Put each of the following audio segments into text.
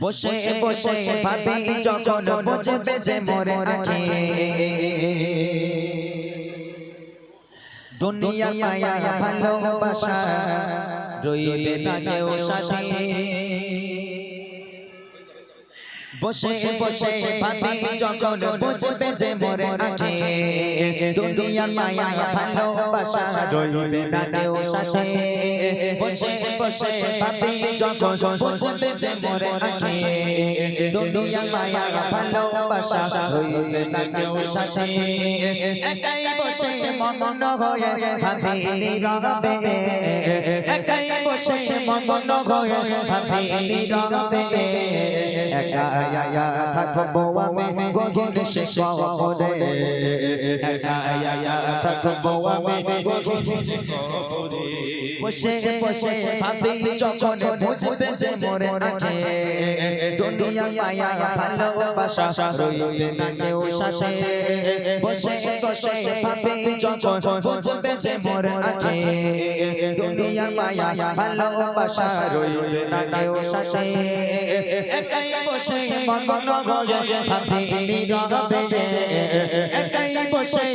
বসে বসে ভাবি যখন বসে বেজে মরে আঁখি। দুনিয়া মায়া ভালোবাসা। রইবে না কেউ সাথে। বসে বসে ভাবি যখন বুঝবে যে মোরে আঁখি দুনিয়া মায়া ভালোবাসা রইবে না কেউ সাথে। বসে বসে ভাবি যখন বুঝবে যে মোরে আঁখি দুনিয়া মায়া ভালোবাসা রইবে না কেউ সাথে। একাই বসে মগ্ন হয়ে ভাবিলি রবে। একাই বসে মগ্ন হয়ে ভাবিলি রবে। একা আয়া থাকব আমি গগন সে কবরে একা আয়া থাকব আমি গগন সে কবরে বসে বসে ভাবি যখন বুঝবে যে মোরে আঁখে দুনিয়া মায়া ভালোবাসা রইবে না কেউ সাথে বসে বসে ভাবি যখন বুঝবে যে মোরে আঁখে দুনিয়া মায়া ভালোবাসা রইবে না কেউ সাথে একাই বসে মগ্ন হয়ে ভাবিলি রবে একাই বসে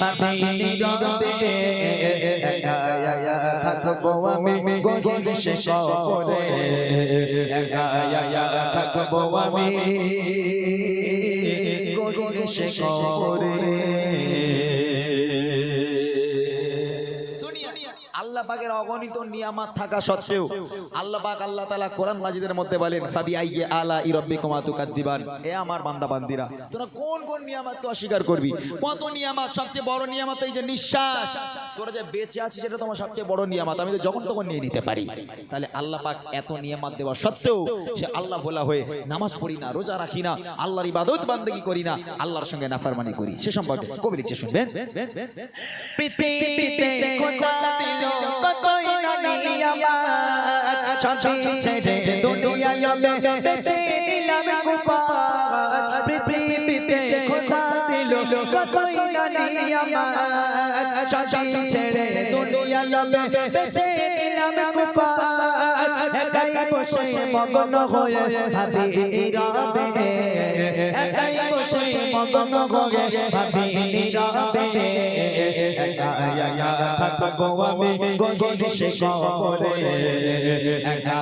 ভাবিলি রবে থাকব আমি গগন সে একা থাকব আমি গগন সে আল্লাহ অগণিত নিয়ামত থাকা সত্ত্বেও আল্লাহ পাক আল্লাহ তাআলা কোরআন মাজিদের মধ্যে বলেন, ফাবি আইয়ে আলা ইরাব্বিকুমা তুকাদ্দিবান? এ আমার বান্দা বান্দিরা তোরা কোন কোন নিয়ামত তো অস্বীকার করবি? কত নিয়ামত? সবচেয়ে বড় নিয়ামত এই যে নিঃশ্বাস। তোরা যে বেঁচে আছিস, সেটা তোমার সবচেয়ে বড় নিয়ামত। আমি তো যখন তখন নিয়ে নিতে পারি। তাহলে আল্লাহ পাক এত নিয়ামত দেওয়া সত্ত্বেও সে আল্লাহ ভোলা হয়ে নামাজ পড়ি না, রোজা রাখি না, আল্লাহর ইবাদত বান্দেগি করি না, আল্লাহর সঙ্গে নাফরমানি করি। সে সম্পর্কে কবি লিখছে, শুনবেন? পৃথিবীতে খোদা দিল কতই না নিয়ামত শান্তি ছেড়ে দুনিয়ায় বেঁচে নিলাম কুপাত পৃথিবীতে খোদা দিল কতই না নিয়ামত শান্তি ছেড়ে দুনিয়ায় বেঁচে নিলাম কুপাত একাই বসে মগ্ন হয়ে ভাবি রবে একাই বসে মগ্ন হয়ে ভাবি রবে থাকব আমি গগন সে কবরে একা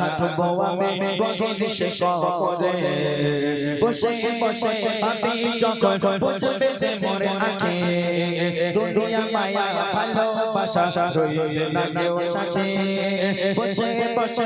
থাকব আমি গগন সে কবরে বসে বসে ভাবি যখন বুঝবে যে মোরে আঁখে দুনিয়া মায়া ভালোবাসা রইবে না কেউ সাথে বসে বসে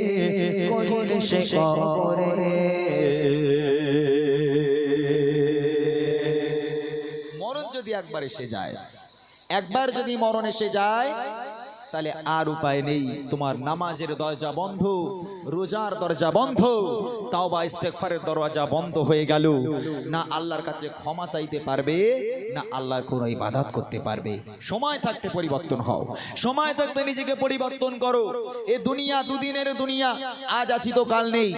সে কবরে মরণ যদি একবার এসে যায়, একবার যদি মরণ এসে যায়, তাহলে আর উপায় নেই। তোমার নামাজের দরজা বন্ধ, রোজার দরজা বন্ধ তাও বা ইস্তেগফারের দরজা বন্ধ হয়ে গেল। না আল্লাহর কাছে ক্ষমা চাইতে পারবে না আল্লাহর কোনো ইবাদত করতে পারবে। সময় থাকতে পরিবর্তন হও। সময় থাকতে নিজেকে পরিবর্তন করো। এ দুনিয়া দুদিনের দুনিয়া, আজ আছি তো কাল নেই।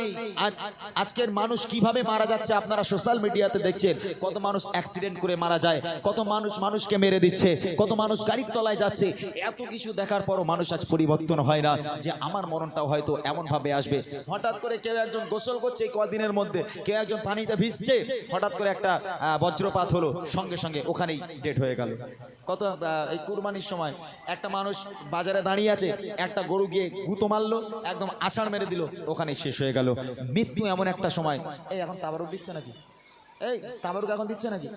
আজকের মানুষ কীভাবে মারা যাচ্ছে আপনারা সোশ্যাল মিডিয়াতে দেখছেন। কত মানুষ অ্যাক্সিডেন্ট করে মারা যায়, কত মানুষ মানুষকে মেরে দিচ্ছে, কত মানুষ গাড়ির তলায় যাচ্ছে। এত কিছু দেখার পরও মানুষ আজ পরিবর্তন হয় না, যে আমার মরণটাও হয়তো এমন ভাবে আসবে। হঠাৎ করে কেউ একজন গোসল করছে কদিনের মধ্যে, কেউ একজন পানিতে ভিজছে, হঠাৎ করে একটা বজ্রপাত হলো, সঙ্গে সঙ্গে ওখানেই ডেট হয়ে গেল। কত এই কুরবানির সময় একটা মানুষ বাজারে দাঁড়িয়ে আছে একটা গরু গিয়ে গুঁতো মারলো একদম আষাঢ় মেরে দিল ওখানেই শেষ হয়ে গেল। মৃত্যু এমন একটা সময়। এই এখন তাবারুক দিচ্ছে নাকি? এই তাবারুক এখন দিচ্ছে নাকি?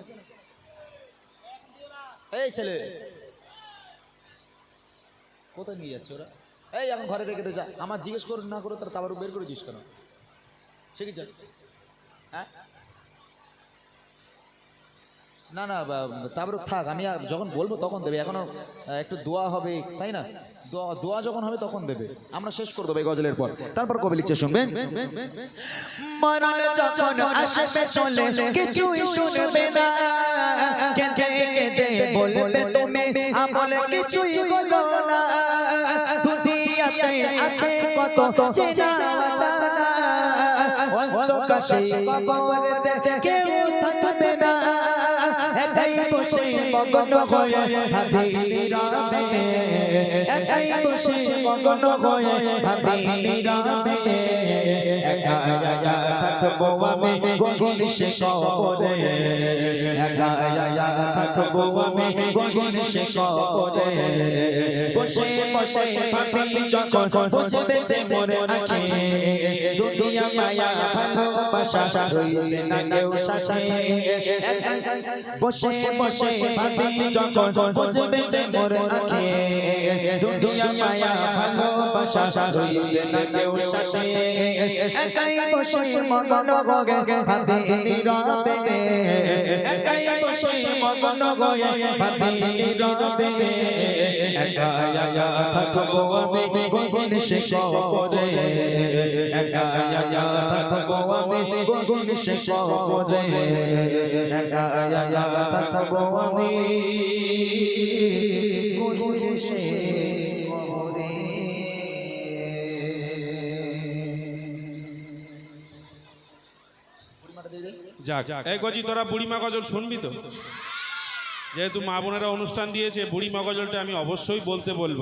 এই ছেলে। কোথায় নিয়ে যাচ্ছে ওরা? এই এখন ঘরে রেখে দে যা। আমার জিজ্ঞেস করে না করে তার তাবারুক বের করেছিস কেন? সে কি হ্যাঁ? না না তাবারুক থাক, আমি যখন বলব তখন দেবে, এখনও একটু দোয়া হবে, তাই না? দোয়া যখন হবে তখন দেবে। আমরা শেষ করে দেবো গজলের পর। তারপর কবে লিখছে শুনবেন? শুনবে কেউ থাকবে না। একাই বসে মগন হয়ে ভাবি রবে একাই বসে মগন হয়ে ভাবি রবে একা থাকব আমি। সে কবরে একা একা থাকব আমি গগন সে কবরে বসে বসে ভাবি যখন বুঝবে যে মোরে আখি। দুনিয়া মায়া, ভালোবাসা রইবে না কেউ সাথে। বসে বসে ভাবি যখন বুঝবে যে মোরে আখি। দুনিয়া মায়া, ভালোবাসা রইবে না কেউ সাথে। একাই বসে মগন গগে ভাবি নীরবে একাই বসে মগন গয়ে ভাবি নীরবে একা একা থাকব আমি গগন সে কবরে একা একা থাকব আমি গগন সে কবরে একা একা থাকব আমি যাক। এই গজি তোরা বুড়িমা গজল শুনবি তো? যেহেতু মা বোনেরা অনুষ্ঠান দিয়েছে বুড়িমা গজলটা আমি অবশ্যই বলতে বলব।